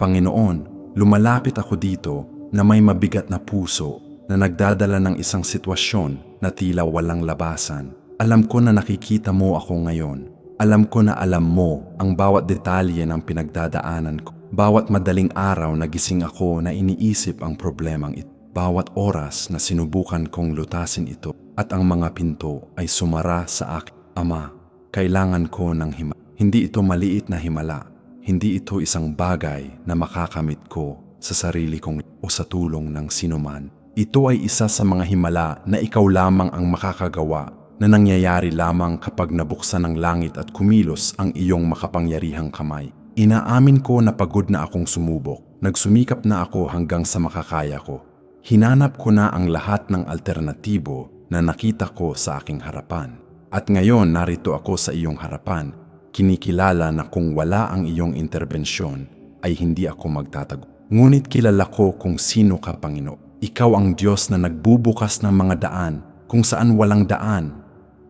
Panginoon, lumalapit ako dito na may mabigat na puso na nagdadala ng isang sitwasyon na tila walang labasan. Alam ko na nakikita mo ako ngayon. Alam ko na alam mo ang bawat detalye ng pinagdadaanan ko. Bawat madaling araw na gising ako na iniisip ang problemang ito. Bawat oras na sinubukan kong lutasin ito at ang mga pinto ay sumara sa akin. Ama, kailangan ko ng himala. Hindi ito maliit na himala. Hindi ito isang bagay na makakamit ko sa sarili kong o sa tulong ng sinuman. Ito ay isa sa mga himala na ikaw lamang ang makakagawa na nangyayari lamang kapag nabuksan ng langit at kumilos ang iyong makapangyarihang kamay. Inaamin ko na pagod na akong sumubok. Nagsumikap na ako hanggang sa makakaya ko. Hinanap ko na ang lahat ng alternatibo na nakita ko sa aking harapan. At ngayon narito ako sa iyong harapan. Kinikilala na kung wala ang iyong interbensyon ay hindi ako magtatago. Ngunit kilala ko kung sino ka, Panginoon. Ikaw ang Diyos na nagbubukas ng mga daan kung saan walang daan,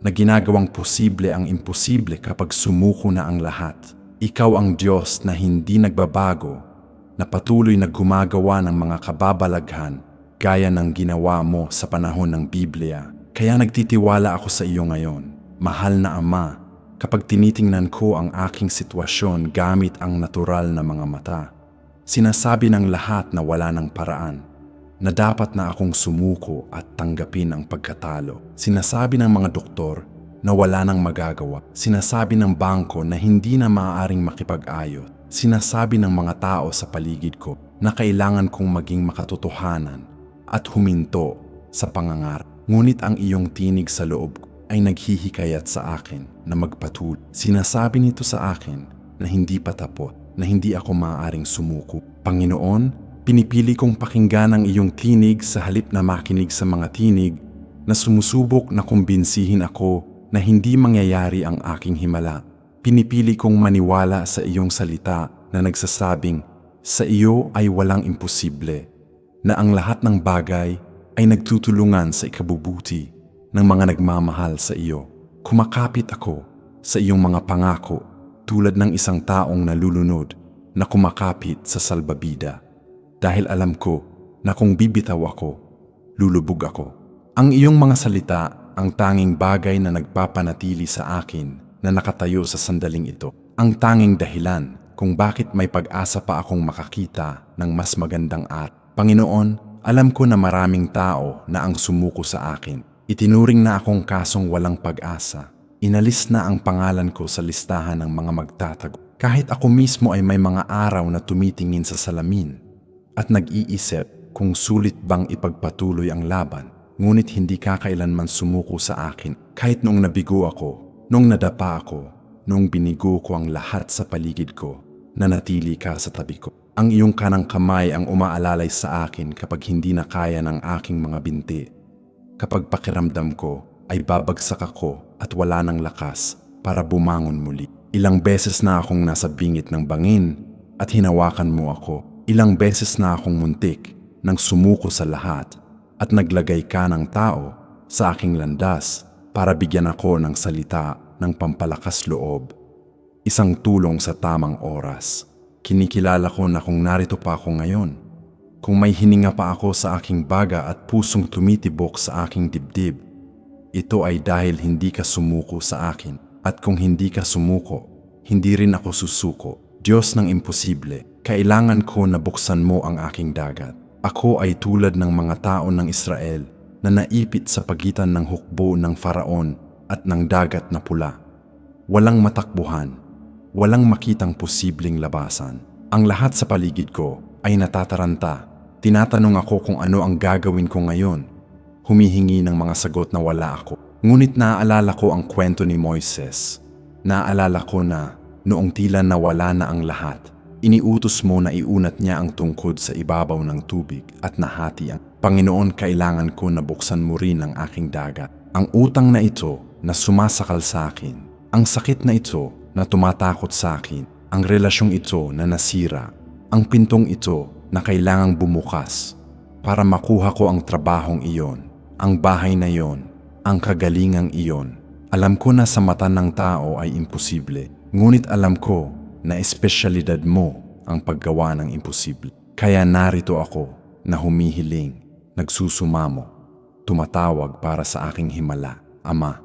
na ginagawang posible ang imposible kapag sumuko na ang lahat. Ikaw ang Diyos na hindi nagbabago, na patuloy na gumagawa ng mga kababalaghan gaya ng ginawa mo sa panahon ng Biblia. Kaya nagtitiwala ako sa iyo ngayon, mahal na Ama, kapag tinitingnan ko ang aking sitwasyon gamit ang natural na mga mata. Sinasabi ng lahat na wala ng paraan, na dapat na akong sumuko at tanggapin ang pagkatalo. Sinasabi ng mga doktor na wala nang magagawa. Sinasabi ng bangko na hindi na maaaring makipag-ayos. Sinasabi ng mga tao sa paligid ko na kailangan kong maging makatotohanan at huminto sa pangangarap. Ngunit ang iyong tinig sa loob ko ay naghihikayat sa akin na magpatuloy. Sinasabi nito sa akin na hindi pa tapos, na hindi ako maaaring sumuko. Panginoon, pinipili kong pakinggan ang iyong tinig sa halip na makinig sa mga tinig na sumusubok na kumbinsihin ako na hindi mangyayari ang aking himala. Pinipili kong maniwala sa iyong salita na nagsasabing, sa iyo ay walang imposible, na ang lahat ng bagay ay nagtutulungan sa ikabubuti ng mga nagmamahal sa iyo. Kumakapit ako sa iyong mga pangako tulad ng isang taong nalulunod na kumakapit sa salbabida. Dahil alam ko na kung bibitaw ako, lulubog ako. Ang iyong mga salita ang tanging bagay na nagpapanatili sa akin na nakatayo sa sandaling ito. Ang tanging dahilan kung bakit may pag-asa pa akong makakita ng mas magandang at. Panginoon, alam ko na maraming tao na ang sumuko sa akin. Itinuring na akong kasong walang pag-asa. Inalis na ang pangalan ko sa listahan ng mga magtatago. Kahit ako mismo ay may mga araw na tumitingin sa salamin at nag-iisip kung sulit bang ipagpatuloy ang laban. Ngunit hindi kakailanman sumuko sa akin kahit noong nabigo ako, noong nadapa ako, noong binigo ko ang lahat sa paligid ko, nanatili ka sa tabi ko. Ang iyong kanang kamay ang umaalalay sa akin kapag hindi na kaya ng aking mga binti. Kapag pakiramdam ko ay babagsak ako at wala ng lakas para bumangon muli. Ilang beses na akong nasa bingit ng bangin at hinawakan mo ako. Ilang beses na akong muntik nang sumuko sa lahat at naglagay ka ng tao sa aking landas para bigyan ako ng salita ng pampalakas loob. Isang tulong sa tamang oras. Kinikilala ko na kung narito pa ako ngayon, kung may hininga pa ako sa aking baga at pusong tumitibok sa aking dibdib, ito ay dahil hindi ka sumuko sa akin. At kung hindi ka sumuko, hindi rin ako susuko. Diyos ng imposible, kailangan ko na buksan mo ang aking dagat. Ako ay tulad ng mga tao ng Israel na naipit sa pagitan ng hukbo ng faraon at ng dagat na pula. Walang matakbuhan, walang makitang posibleng labasan. Ang lahat sa paligid ko ay natataranta. Tinatanong ako kung ano ang gagawin ko ngayon. Humihingi ng mga sagot na wala ako. Ngunit naaalala ko ang kwento ni Moises. Naaalala ko na noong tila nawala na ang lahat, iniutos mo na iunat niya ang tungkod sa ibabaw ng tubig at nahati ang Panginoon kailangan ko na buksan mo rin ang aking dagat. Ang utang na ito na sumasakal sa akin, ang sakit na ito na tumatakot sa akin, ang relasyong ito na nasira, ang pintong ito na kailangang bumukas para makuha ko ang trabahong iyon, ang bahay na iyon, ang kagalingang iyon. Alam ko na sa mata ng tao ay imposible, ngunit alam ko na espesyalidad mo ang paggawa ng imposible. Kaya narito ako na humihiling, nagsusumamo, tumatawag para sa aking himala. Ama,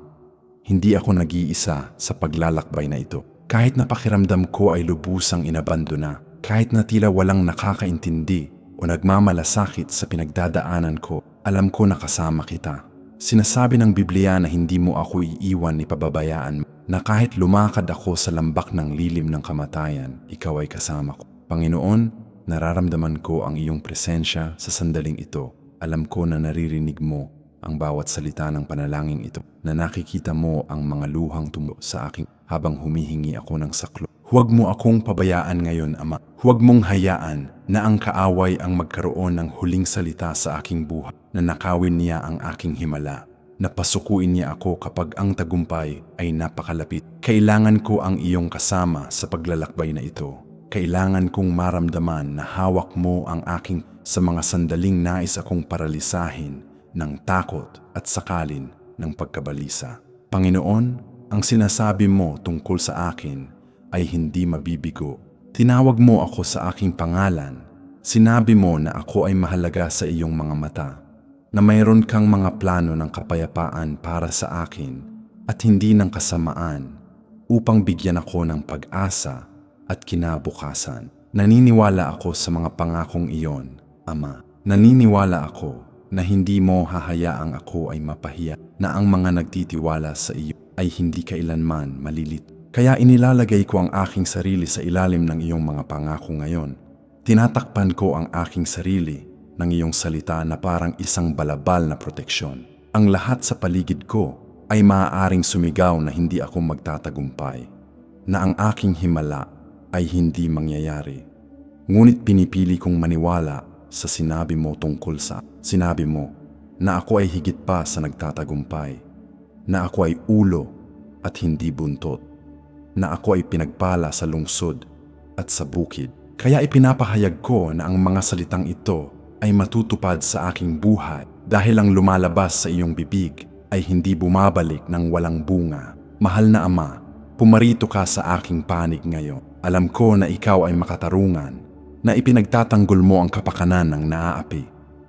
hindi ako nag-iisa sa paglalakbay na ito. Kahit na pakiramdam ko ay lubusang inabandona, kahit na tila walang nakakaintindi o nagmamalasakit sa pinagdadaanan ko, alam ko na kasama kita. Sinasabi ng Biblia na hindi mo ako iiwan ni pababayaan na kahit lumakad ako sa lambak ng lilim ng kamatayan, ikaw ay kasama ko. Panginoon, nararamdaman ko ang iyong presensya sa sandaling ito. Alam ko na naririnig mo ang bawat salita ng panalangin ito, na nakikita mo ang mga luhang tumo sa aking habang humihingi ako ng saklo. Huwag mo akong pabayaan ngayon, Ama. Huwag mong hayaan na ang kaaway ang magkaroon ng huling salita sa aking buhay, na nakawin niya ang aking himala, na pasukuin niya ako kapag ang tagumpay ay napakalapit. Kailangan ko ang iyong kasama sa paglalakbay na ito. Kailangan kong maramdaman na hawak mo ang aking sa mga sandaling nais akong paralisahin ng takot at sakalin ng pagkabalisa. Panginoon, ang sinasabi mo tungkol sa akin ay hindi mabibigo. Tinawag mo ako sa aking pangalan. Sinabi mo na ako ay mahalaga sa iyong mga mata, na mayroon kang mga plano ng kapayapaan para sa akin at hindi ng kasamaan upang bigyan ako ng pag-asa at kinabukasan. Naniniwala ako sa mga pangakong iyon, Ama. Naniniwala ako na hindi mo hahayaang ako ay mapahiya, na ang mga nagtitiwala sa iyo ay hindi kailanman malilit. Kaya inilalagay ko ang aking sarili sa ilalim ng iyong mga pangako ngayon. Tinatakpan ko ang aking sarili ng iyong salita na parang isang balabal na proteksyon. Ang lahat sa paligid ko ay maaaring sumigaw na hindi ako magtatagumpay, na ang aking himala ay hindi mangyayari. Ngunit pinipili kong maniwala sa sinabi mo tungkol sa sinabi mo na ako ay higit pa sa nagtatagumpay, na ako ay ulo at hindi buntot, na ako ay pinagpala sa lungsod at sa bukid. Kaya ipinapahayag ko na ang mga salitang ito ay matutupad sa aking buhay dahil ang lumalabas sa iyong bibig ay hindi bumabalik ng walang bunga. Mahal na Ama, pumarito ka sa aking panig ngayon. Alam ko na ikaw ay makatarungan, na ipinagtatanggol mo ang kapakanan ng naaapi,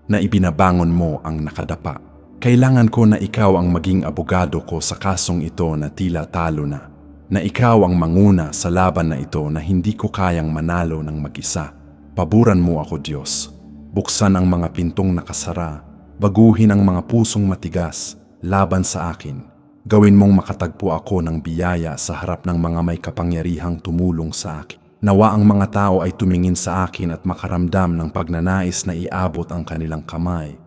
na ibinabangon mo ang nakadapa. Kailangan ko na ikaw ang maging abogado ko sa kasong ito na tila talo na, na ikaw ang manguna sa laban na ito na hindi ko kayang manalo ng mag-isa. Paburan mo ako, Diyos. Buksan ang mga pintong nakasara, baguhin ang mga pusong matigas laban sa akin. Gawin mong makatagpo ako ng biyaya sa harap ng mga may kapangyarihang tumulong sa akin. Nawa ang mga tao ay tumingin sa akin at makaramdam ng pagnanais na iabot ang kanilang kamay,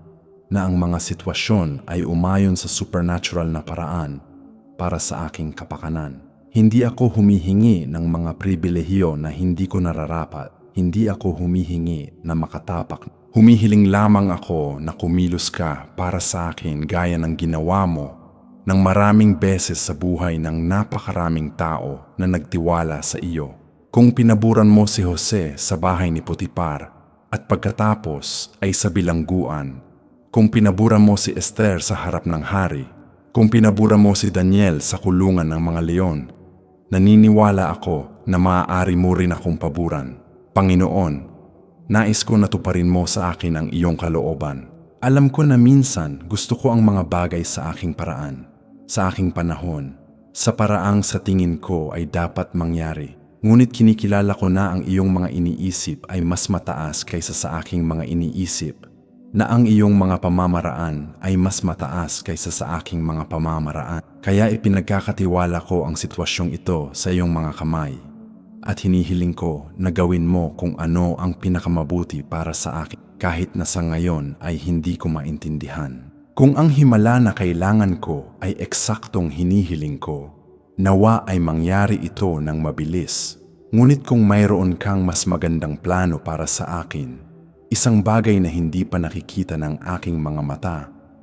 na ang mga sitwasyon ay umayon sa supernatural na paraan para sa aking kapakanan. Hindi ako humihingi ng mga pribilehiyo na hindi ko nararapat. Hindi ako humihingi na makatapak. Humihiling lamang ako na kumilos ka para sa akin gaya ng ginawa mo ng maraming beses sa buhay ng napakaraming tao na nagtiwala sa iyo. Kung pinaburan mo si Jose sa bahay ni Potipar at pagkatapos ay sa bilangguan, kung pinaburan mo si Esther sa harap ng hari, kung pinaburan mo si Daniel sa kulungan ng mga leon, naniniwala ako na maaari mo rin akong paburan. Panginoon, nais ko natuparin mo sa akin ang iyong kalooban. Alam ko na minsan gusto ko ang mga bagay sa aking paraan, sa aking panahon, sa paraang sa tingin ko ay dapat mangyari. Ngunit kinikilala ko na ang iyong mga iniisip ay mas mataas kaysa sa aking mga iniisip, na ang iyong mga pamamaraan ay mas mataas kaysa sa aking mga pamamaraan. Kaya ipinagkakatiwala ko ang sitwasyong ito sa iyong mga kamay at hinihiling ko na gawin mo kung ano ang pinakamabuti para sa akin kahit na sa ngayon ay hindi ko maintindihan. Kung ang himala na kailangan ko ay eksaktong hinihiling ko, nawa ay mangyari ito ng mabilis. Ngunit kung mayroon kang mas magandang plano para sa akin, isang bagay na hindi pa nakikita ng aking mga mata,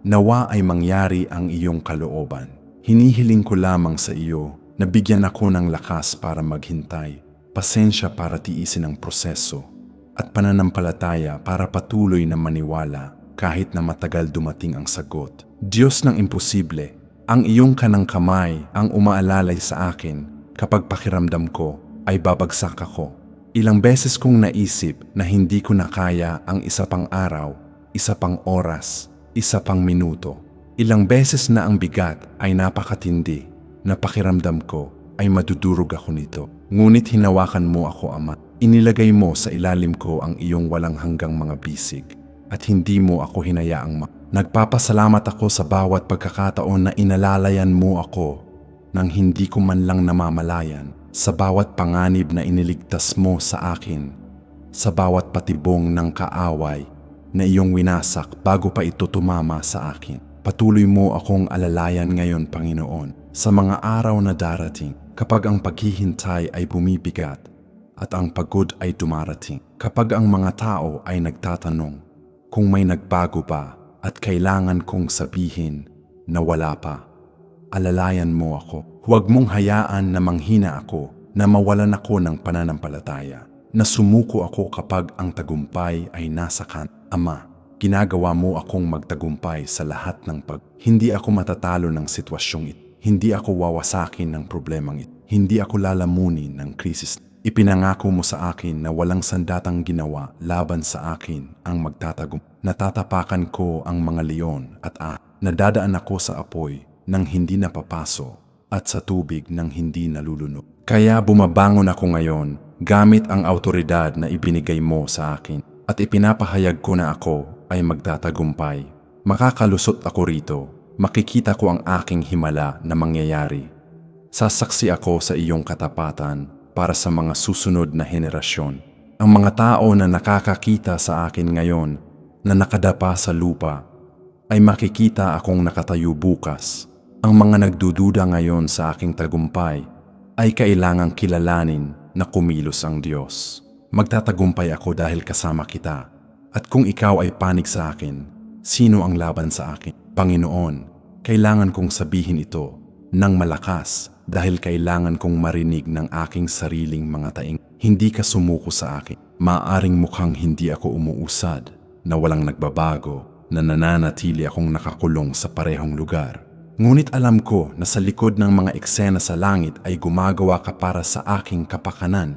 nawa ay mangyari ang iyong kalooban. Hinihiling ko lamang sa iyo na bigyan ako ng lakas para maghintay, pasensya para tiisin ang proseso, at pananampalataya para patuloy na maniwala kahit na matagal dumating ang sagot. Diyos ng imposible, ang iyong kanang kamay ang umaalalay sa akin kapag pakiramdam ko ay babagsak ako. Ilang beses kong naisip na hindi ko na kaya ang isa pang araw, isa pang oras, isa pang minuto. Ilang beses na ang bigat ay napakatindi, na pakiramdam ko ay madudurog ako nito. Ngunit hinawakan mo ako, Ama. Inilagay mo sa ilalim ko ang iyong walang hanggang mga bisig at hindi mo ako hinayaang ma. Nagpapasalamat ako sa bawat pagkakataon na inalalayan mo ako nang hindi ko man lang namamalayan sa bawat panganib na iniligtas mo sa akin, sa bawat patibong ng kaaway na iyong winasak bago pa ito tumama sa akin. Patuloy mo akong alalayan ngayon, Panginoon, sa mga araw na darating kapag ang paghihintay ay bumibigat at ang pagod ay dumarating. Kapag ang mga tao ay nagtatanong kung may nagbago ba at kailangan kong sabihin na wala pa. Alalayan mo ako. Huwag mong hayaan na manghina ako na mawalan ako ng pananampalataya. Na sumuko ako kapag ang tagumpay ay nasa kan. Ama, ginagawa mo akong magtagumpay sa lahat ng pag. Hindi ako matatalo ng sitwasyong ito. Hindi ako wawasakin ng problemang ito. Hindi ako lalamunin ng krisis. Ipinangako mo sa akin na walang sandatang ginawa laban sa akin ang magtatagum. Natatapakan ko ang mga leon at ah, nadadaan ako sa apoy nang hindi napapaso at sa tubig nang hindi nalulunod. Kaya bumabangon ako ngayon gamit ang autoridad na ibinigay mo sa akin at ipinapahayag ko na ako ay magtatagumpay. Makakalusot ako rito, makikita ko ang aking himala na mangyayari. Sasaksi ako sa iyong katapatan para sa mga susunod na henerasyon. Ang mga tao na nakakakita sa akin ngayon na nakadapa sa lupa ay makikita akong nakatayo bukas. Ang mga nagdududa ngayon sa aking tagumpay ay kailangang kilalanin na kumilos ang Diyos. Magtatagumpay ako dahil kasama kita. At kung ikaw ay panig sa akin, sino ang laban sa akin? Panginoon, kailangan kong sabihin ito ng malakas dahil kailangan kong marinig ng aking sariling mga taing. Hindi ka sumuko sa akin. Maaring mukhang hindi ako umuusad, na walang nagbabago, na nananatili akong nakakulong sa parehong lugar. Ngunit alam ko na sa likod ng mga eksena sa langit ay gumagawa ka para sa aking kapakanan,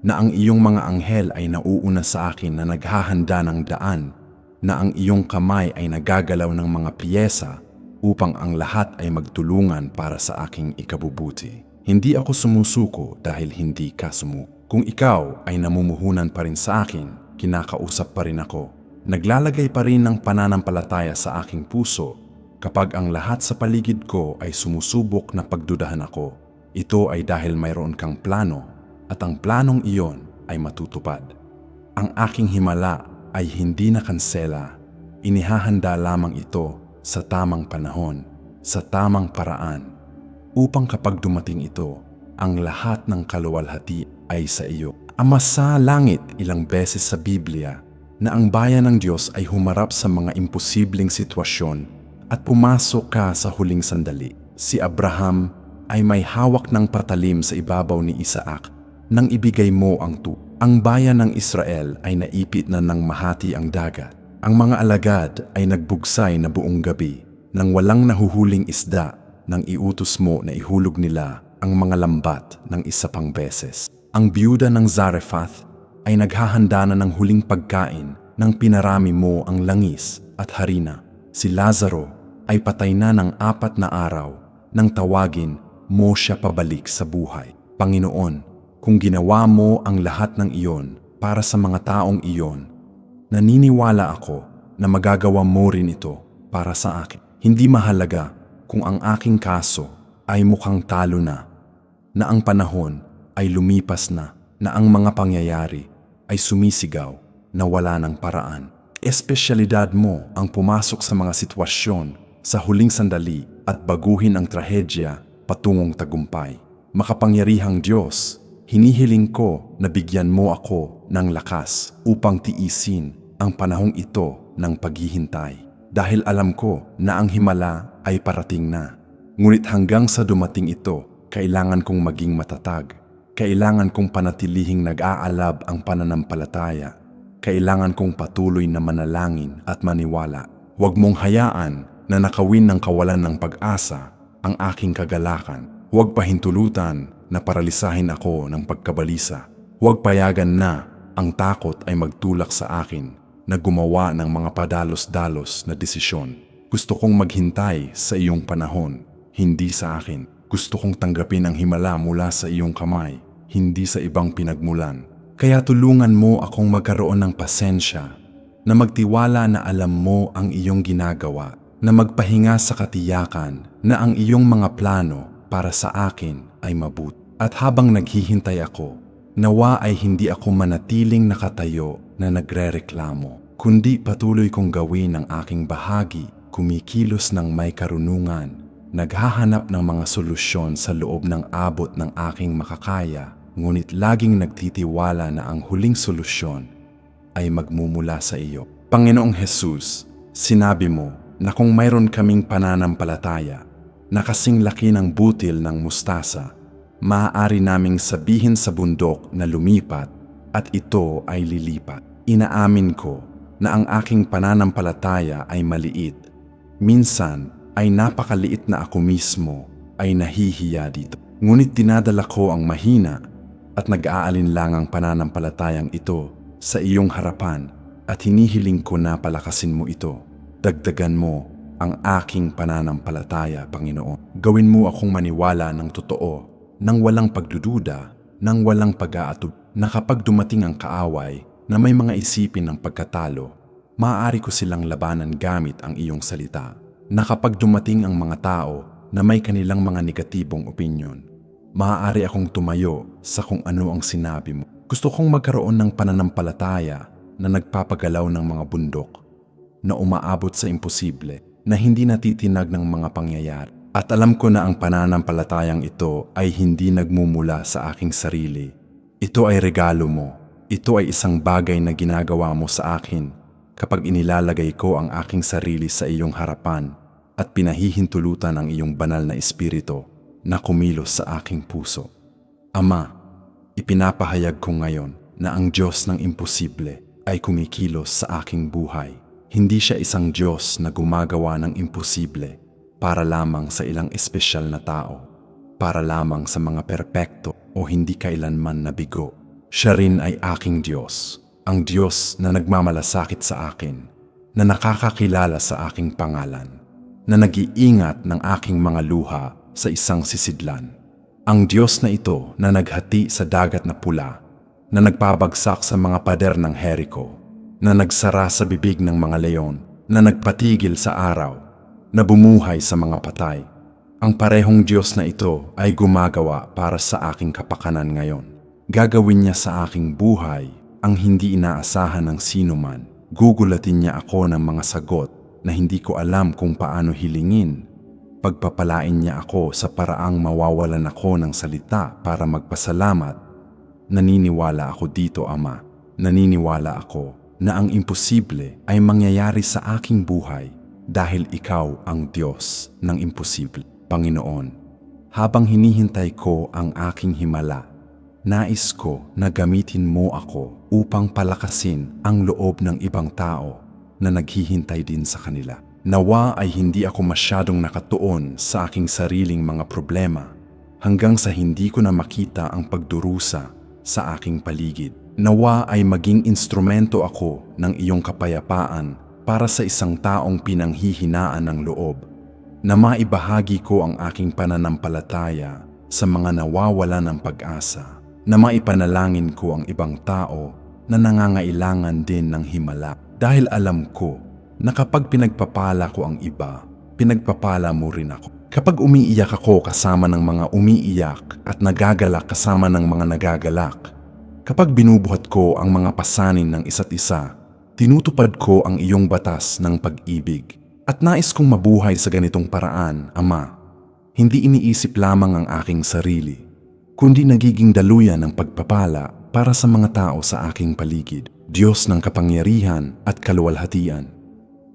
na ang iyong mga anghel ay nauuna sa akin na naghahanda ng daan, na ang iyong kamay ay nagagalaw ng mga piyesa upang ang lahat ay magtulungan para sa aking ikabubuti. Hindi ako sumusuko dahil hindi ka sumuko. Kung ikaw ay namumuhunan pa rin sa akin, kinakausap pa rin ako. Naglalagay pa rin ng pananampalataya sa aking puso kapag ang lahat sa paligid ko ay sumusubok na pagdudahan ako. Ito ay dahil mayroon kang plano at ang planong iyon ay matutupad. Ang aking himala ay hindi na kansela. Inihahanda lamang ito sa tamang panahon, sa tamang paraan, upang kapag dumating ito, ang lahat ng kaluwalhati ay sa iyo. Ama sa langit ilang beses sa Biblia na ang bayan ng Diyos ay humarap sa mga imposibleng sitwasyon at pumasok ka sa huling sandali. Si Abraham ay may hawak ng patalim sa ibabaw ni Isaac nang ibigay mo ang tu. Ang bayan ng Israel ay naipit na ng mahati ang dagat ang mga alagad ay nagbugsay na buong gabi nang walang nahuhuling isda nang iutos mo na ihulog nila ang mga lambat ng isa pang beses. Ang biyuda ng Zarephath ay naghahanda na ng huling pagkain nang pinarami mo ang langis at harina. Si Lazaro ay patay na ng apat na araw nang tawagin mo siya pabalik sa buhay. Panginoon, kung ginawa mo ang lahat ng iyon para sa mga taong iyon, Naniniwala ako na magagawa mo rin ito para sa akin. Hindi mahalaga kung ang aking kaso ay mukhang talo na, na ang panahon ay lumipas na, na ang mga pangyayari ay sumisigaw na wala ng paraan. Espesyalidad mo ang pumasok sa mga sitwasyon sa huling sandali at baguhin ang trahedya patungong tagumpay. Makapangyarihang Diyos, hinihiling ko na bigyan mo ako ng lakas upang tiisin ang panahong ito ng paghihintay. Dahil alam ko na ang himala ay parating na. Ngunit hanggang sa dumating ito, kailangan kong maging matatag. Kailangan kong panatilihing nag-aalab ang pananampalataya. Kailangan kong patuloy na manalangin at maniwala. Huwag mong hayaan na nakawin ng kawalan ng pag-asa ang aking kagalakan. Huwag pahintulutan na paralisahin ako ng pagkabalisa Huwag payagan na ang takot ay magtulak sa akin na gumawa ng mga padalos-dalos na desisyon. Gusto kong maghintay sa iyong panahon, hindi sa akin. Gusto kong tanggapin ang himala mula sa iyong kamay, hindi sa ibang pinagmulan. Kaya tulungan mo akong magkaroon ng pasensya, na magtiwala na alam mo ang iyong ginagawa, na magpahinga sa katiyakan na ang iyong mga plano para sa akin ay mabut. At habang naghihintay ako, nawa ay hindi ako manatiling nakatayo na nagrereklamo, kundi patuloy kong gawin ang aking bahagi, kumikilos ng may karunungan, naghahanap ng mga solusyon sa loob ng abot ng aking makakaya, ngunit laging nagtitiwala na ang huling solusyon ay magmumula sa iyo. Panginoong Jesus, sinabi mo na kung mayroon kaming pananampalataya na kasing laki ng butil ng mustasa, maaari naming sabihin sa bundok na lumipat at ito ay lilipat. Inaamin ko na ang aking pananampalataya ay maliit. Minsan ay napakaliit na ako mismo ay nahihiya dito. Ngunit dinadala ko ang mahina at nag-aalinlangang pananampalatayang ito sa iyong harapan at hinihiling ko na palakasin mo ito. Dagdagan mo ang aking pananampalataya, Panginoon. Gawin mo akong maniwala ng totoo, nang walang pagdududa, nang walang pag-aatub, na kapag dumating ang kaaway na may mga isipin ng pagkatalo, maaari ko silang labanan gamit ang iyong salita. Na kapag dumating ang mga tao na may kanilang mga negatibong opinyon, maaari akong tumayo sa kung ano ang sinabi mo. Gusto kong magkaroon ng pananampalataya na nagpapagalaw ng mga bundok, na umaabot sa imposible, na hindi natitinag ng mga pangyayari. At alam ko na ang pananampalatayang ito ay hindi nagmumula sa aking sarili. Ito ay regalo mo. Ito ay isang bagay na ginagawa mo sa akin kapag inilalagay ko ang aking sarili sa iyong harapan at pinahihintulutan ang iyong banal na espiritu na kumilos sa aking puso. Ama, ipinapahayag ko ngayon na ang Diyos ng imposible ay kumikilos sa aking buhay. Hindi siya isang Diyos na gumagawa ng imposible para lamang sa ilang espesyal na tao, para lamang sa mga perpekto o hindi kailanman nabigo. Siya rin ay aking Diyos, ang Diyos na nagmamalasakit sa akin, na nakakakilala sa aking pangalan, na nag-iingat ng aking mga luha sa isang sisidlan. Ang Diyos na ito na naghati sa dagat na pula, na nagpabagsak sa mga pader ng Jericho, na nagsara sa bibig ng mga leon, na nagpatigil sa araw, na bumuhay sa mga patay. Ang parehong Diyos na ito ay gumagawa para sa aking kapakanan ngayon. Gagawin niya sa aking buhay ang hindi inaasahan ng sino man. Gugulatin niya ako ng mga sagot na hindi ko alam kung paano hilingin. Pagpapalain niya ako sa paraang mawawalan ako ng salita para magpasalamat. Naniniwala ako dito, Ama. Naniniwala ako na ang imposible ay mangyayari sa aking buhay dahil ikaw ang Diyos ng imposible. Panginoon, habang hinihintay ko ang aking himala, nais ko na gamitin mo ako upang palakasin ang loob ng ibang tao na naghihintay din sa kanila. Nawa ay hindi ako masyadong nakatuon sa aking sariling mga problema hanggang sa hindi ko na makita ang pagdurusa sa aking paligid. Nawa ay maging instrumento ako ng iyong kapayapaan para sa isang taong pinanghihinaan ng loob na maibahagi ko ang aking pananampalataya sa mga nawawala ng pag-asa, na maipanalangin ko ang ibang tao na nangangailangan din ng himala dahil alam ko na kapag pinagpapala ko ang iba, pinagpapala mo rin ako. Kapag umiiyak ako kasama ng mga umiiyak at nagagalak kasama ng mga nagagalak, kapag binubuhat ko ang mga pasanin ng isa't isa, tinutupad ko ang iyong batas ng pag-ibig. At nais kong mabuhay sa ganitong paraan, Ama. Hindi iniisip lamang ang aking sarili, kundi nagiging daluyan ng pagpapala para sa mga tao sa aking paligid. Diyos ng kapangyarihan at kaluwalhatian.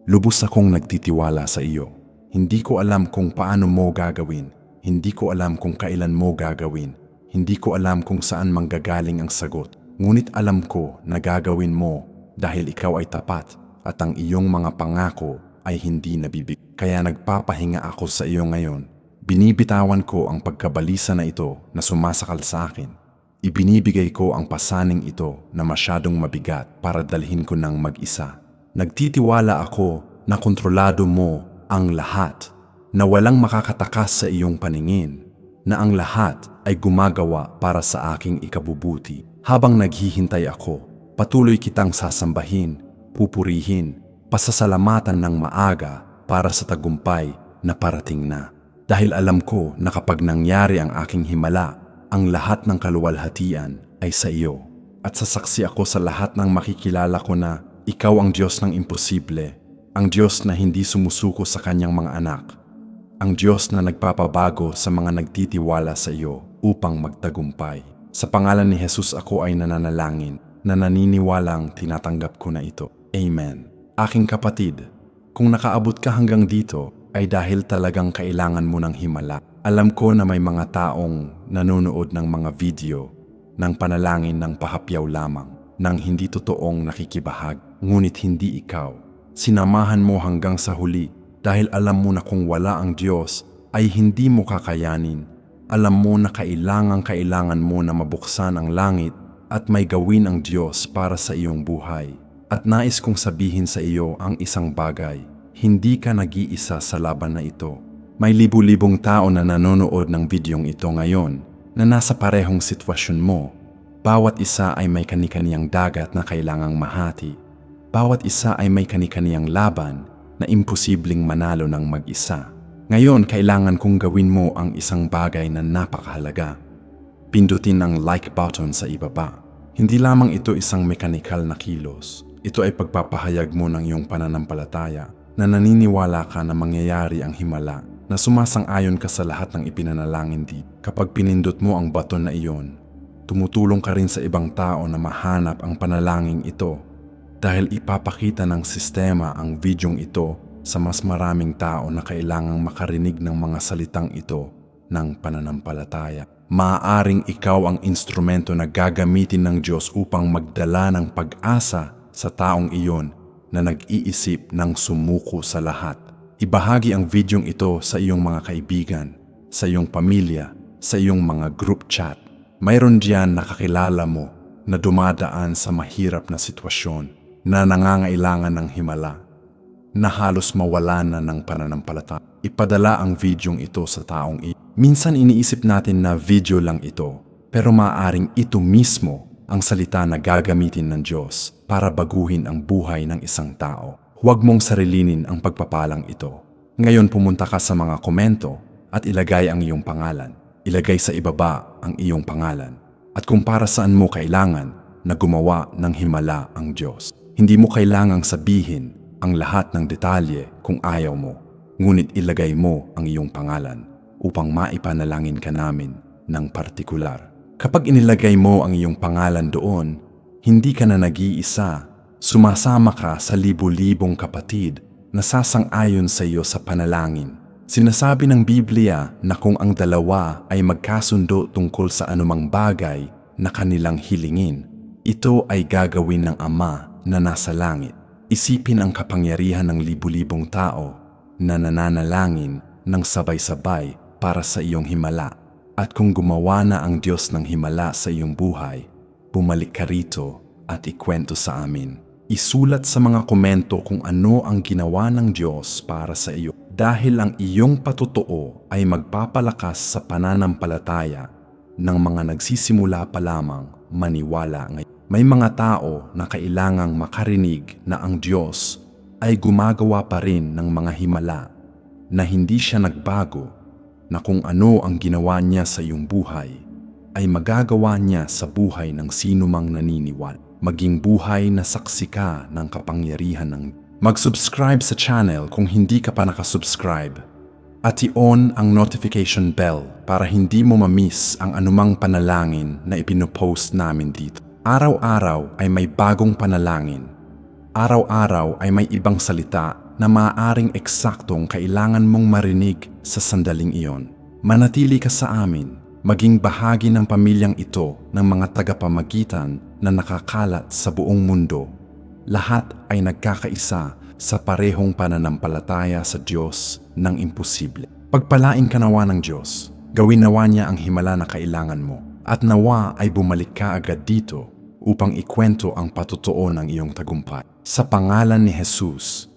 Lubos akong nagtitiwala sa iyo. Hindi ko alam kung paano mo gagawin. Hindi ko alam kung kailan mo gagawin. Hindi ko alam kung saan manggagaling ang sagot. Ngunit alam ko na gagawin mo dahil ikaw ay tapat at ang iyong mga pangako ay hindi nabibig. Kaya nagpapahinga ako sa iyo ngayon. Binibitawan ko ang pagkabalisa na ito na sumasakal sa akin. Ibinibigay ko ang pasaning ito na masyadong mabigat para dalhin ko ng mag-isa. Nagtitiwala ako na kontrolado mo ang lahat, na walang makakatakas sa iyong paningin, na ang lahat ay gumagawa para sa aking ikabubuti. Habang naghihintay ako, patuloy kitang sasambahin, pupurihin, pasasalamatan ng maaga para sa tagumpay na parating na. Dahil alam ko na kapag nangyari ang aking himala, ang lahat ng kaluwalhatian ay sa iyo. At sasaksi ako sa lahat ng makikilala ko na ikaw ang Diyos ng imposible, ang Diyos na hindi sumusuko sa kanyang mga anak, ang Diyos na nagpapabago sa mga nagtitiwala sa iyo upang magtagumpay. Sa pangalan ni Jesus ako ay nananalangin na naniniwalang tinatanggap ko na ito. Amen. Aking kapatid, kung nakaabot ka hanggang dito, ay dahil talagang kailangan mo ng himala. Alam ko na may mga taong nanonood ng mga video ng panalangin ng pahapyaw lamang, ng hindi totoong nakikibahag, ngunit hindi ikaw. Sinamahan mo hanggang sa huli dahil alam mo na kung wala ang Diyos ay hindi mo kakayanin. Alam mo na kailangan kailangan mo na mabuksan ang langit at may gawin ang Diyos para sa iyong buhay. At nais kong sabihin sa iyo ang isang bagay, hindi ka nag-iisa sa laban na ito. May libu-libong tao na nanonood ng videong ito ngayon na nasa parehong sitwasyon mo. Bawat isa ay may kanikaniyang dagat na kailangang mahati. Bawat isa ay may kanikaniyang laban na imposibleng manalo ng mag-isa. Ngayon, kailangan kong gawin mo ang isang bagay na napakahalaga. Pindutin ang like button sa ibaba. Hindi lamang ito isang mekanikal na kilos. Ito ay pagpapahayag mo ng iyong pananampalataya na naniniwala ka na mangyayari ang himala na sumasang-ayon ka sa lahat ng ipinanalangin di. Kapag pinindot mo ang baton na iyon, tumutulong ka rin sa ibang tao na mahanap ang panalangin ito dahil ipapakita ng sistema ang videong ito sa mas maraming tao na kailangang makarinig ng mga salitang ito ng pananampalataya. Maaaring ikaw ang instrumento na gagamitin ng Diyos upang magdala ng pag-asa sa taong iyon na nag-iisip ng sumuko sa lahat Ibahagi ang videong ito sa iyong mga kaibigan, sa iyong pamilya, sa iyong mga group chat. Mayroon diyan nakakilala mo na dumadaan sa mahirap na sitwasyon na nangangailangan ng himala, na halos mawala na ng pananampalataya. Ipadala ang videong ito sa taong ito. Minsan iniisip natin na video lang ito, pero maaaring ito mismo ang salita na gagamitin ng Diyos para baguhin ang buhay ng isang tao. Huwag mong sarilinin ang pagpapalang ito. Ngayon pumunta ka sa mga komento at ilagay ang iyong pangalan. Ilagay sa ibaba ang iyong pangalan. At kung para saan mo kailangan na gumawa ng himala ang Diyos. Hindi mo kailangang sabihin ang lahat ng detalye kung ayaw mo. Ngunit ilagay mo ang iyong pangalan upang maipanalangin ka namin ng partikular. Kapag inilagay mo ang iyong pangalan doon, hindi ka na nag-iisa Sumasama ka sa libu-libong kapatid na sasang-ayon sa iyo sa panalangin. Sinasabi ng Biblia na kung ang dalawa ay magkasundo tungkol sa anumang bagay na kanilang hilingin, ito ay gagawin ng Ama na nasa langit. Isipin ang kapangyarihan ng libu-libong tao na nananalangin ng sabay-sabay para sa iyong himala. At kung gumawa na ang Diyos ng himala sa iyong buhay, bumalik ka rito at ikwento sa amin. Isulat sa mga komento kung ano ang ginawa ng Diyos para sa iyo dahil ang iyong patutuo ay magpapalakas sa pananampalataya ng mga nagsisimula pa lamang maniwala ngayon. May mga tao na kailangang makarinig na ang Diyos ay gumagawa pa rin ng mga himala na hindi siya nagbago na kung ano ang ginawa niya sa iyong buhay ay magagawa niya sa buhay ng sinumang naniniwala maging buhay na saksi ka ng kapangyarihan ng Mag-subscribe sa channel kung hindi ka pa nakasubscribe at i-on ang notification bell para hindi mo ma-miss ang anumang panalangin na ipinopost namin dito. Araw-araw ay may bagong panalangin. Araw-araw ay may ibang salita na maaaring eksaktong kailangan mong marinig sa sandaling iyon. Manatili ka sa amin maging bahagi ng pamilyang ito ng mga tagapamagitan na nakakalat sa buong mundo. Lahat ay nagkakaisa sa parehong pananampalataya sa Diyos ng imposible. Pagpalain ka nawa ng Diyos, gawin nawa niya ang himala na kailangan mo At nawa ay bumalik ka agad dito upang ikwento ang patotoo ng iyong tagumpay. Sa pangalan ni Jesus,